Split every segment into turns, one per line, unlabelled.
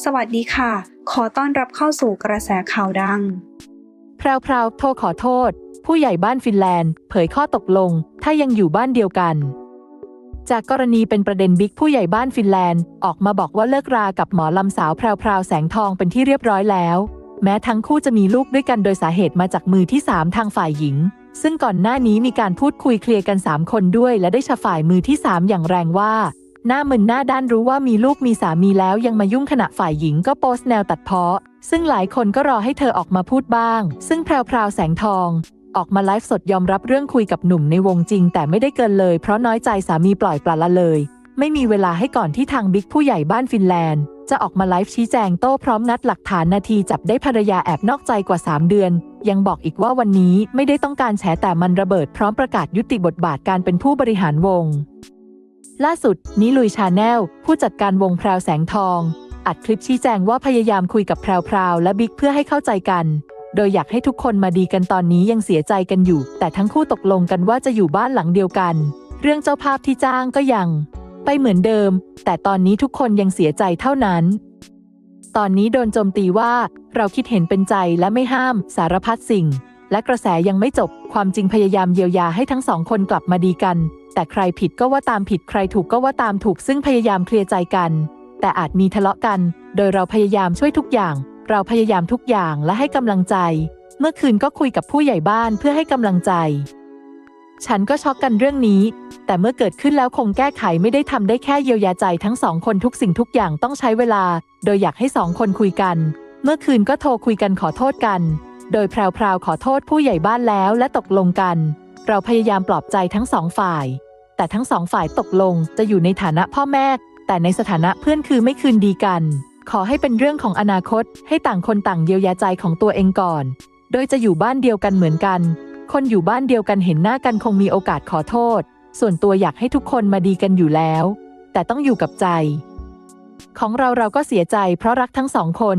สวัสดีค่ะ ขอต้อนรับเข้าสู่กระแสข่าวดัง
แพรวๆโทรขอโทษ ผู้ใหญ่บ้านฟินแลนด์ เผยข้อตกลง ถ้ายังอยู่บ้านเดียวกัน จากกรณีเป็นประเด็นบิ๊กผู้ใหญ่บ้านฟินแลนด์ ออกมาบอกว่าเลิกรากับหมอลำสาวแพรวๆแสงทองเป็นที่เรียบร้อยแล้ว แม้ทั้งคู่จะมีลูกด้วยกันโดยสาเหตุมาจากมือที่ 3 ทางฝ่ายหญิง ซึ่งก่อนหน้านี้มีการพูดคุยเคลียร์กัน 3 คนด้วย และได้ชะฝ่ายมือที่ 3 อย่างแรงว่า หน้ามึนหน้าด้านรู้ว่ามีลูกมีสามีแล้วยังมายุ่งขณะฝ่ายหญิงก็โพสต์แนวตัดเพ้อซึ่งหลายคนก็รอให้เธอออกมาพูดบ้าง ซึ่งแพรวๆแสงทอง ออกมาไลฟ์สดยอมรับเรื่องคุยกับหนุ่มในวงจริง แต่ไม่ได้เกินเลย เพราะน้อยใจสามีปล่อยปละละเลย ไม่มีเวลาให้ก่อนที่ทางบิ๊กผู้ใหญ่บ้านฟินแลนด์ จะออกมาไลฟ์ชี้แจงโต้พร้อมนัดหลักฐานนาทีจับได้ภรรยาแอบนอกใจกว่า 3 เดือน ยังบอกอีกว่าวันนี้ไม่ได้ต้องการแฉแต่มันระเบิดพร้อมประกาศยุติบทบาทการเป็นผู้บริหารวง ล่าสุดนิลุยชาแนล ผู้จัดการวงแพรวแสงทอง อัดคลิปชี้แจงว่าพยายามคุยกับแพรวพราวและบิ๊กเพื่อให้เข้าใจกัน โดยอยากให้ทุกคนมาดีกันตอนนี้ยังเสียใจกันอยู่ แต่ทั้งคู่ตกลงกันว่าจะอยู่บ้านหลังเดียวกัน เรื่องเจ้าภาพที่จ้างก็ยัง ไปเหมือนเดิม แต่ตอนนี้ทุกคนยังเสียใจเท่านั้นตอนนี้โดนโจมตีว่าเราคิดเห็นเป็นใจและไม่ห้ามสารพัดสิ่ง และกระแสยังไม่จบ ความจริงพยายามเยียวยาให้ทั้งสองคนกลับมาดีกัน แต่ใครผิดก็ว่าตามผิดใครถูกก็ว่าตามถูกซึ่งพยายามเคลียร์ใจกัน แต่อาจมีทะเลาะกัน โดยเราพยายามช่วยทุกอย่าง เราพยายามทุกอย่างและให้กำลังใจ เมื่อคืนก็คุยกับผู้ใหญ่บ้านเพื่อให้กำลังใจ ฉันก็ช็อกกันเรื่องนี้ แต่เมื่อเกิดขึ้นแล้วคงแก้ไขไม่ได้ทำได้แค่เยียวยาใจทั้งสองคนทุกสิ่งทุกอย่างต้องใช้เวลา โดยอยากให้สองคนคุยกัน เมื่อคืนก็โทรคุยกันขอโทษกัน โดยแพรวๆขอโทษผู้ใหญ่บ้านแล้วและตกลงกัน เราพยายามปลอบใจทั้งสองฝ่าย แต่ทั้งสองฝ่ายตกลงจะอยู่ในฐานะพ่อแม่ แต่ในสถานะเพื่อนคือไม่คืนดีกัน ขอให้เป็นเรื่องของอนาคต ให้ต่างคนต่างเยียวยาใจของตัวเองก่อน โดยจะอยู่บ้านเดียวกันเหมือนกัน คนอยู่บ้านเดียวกันเห็นหน้ากันคงมีโอกาสขอโทษ ส่วนตัวอยากให้ทุกคนมาดีกันอยู่แล้ว แต่ต้องอยู่กับใจ ของเราเราก็เสียใจเพราะรักทั้งสองคน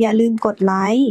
อย่าลืมกดไลค์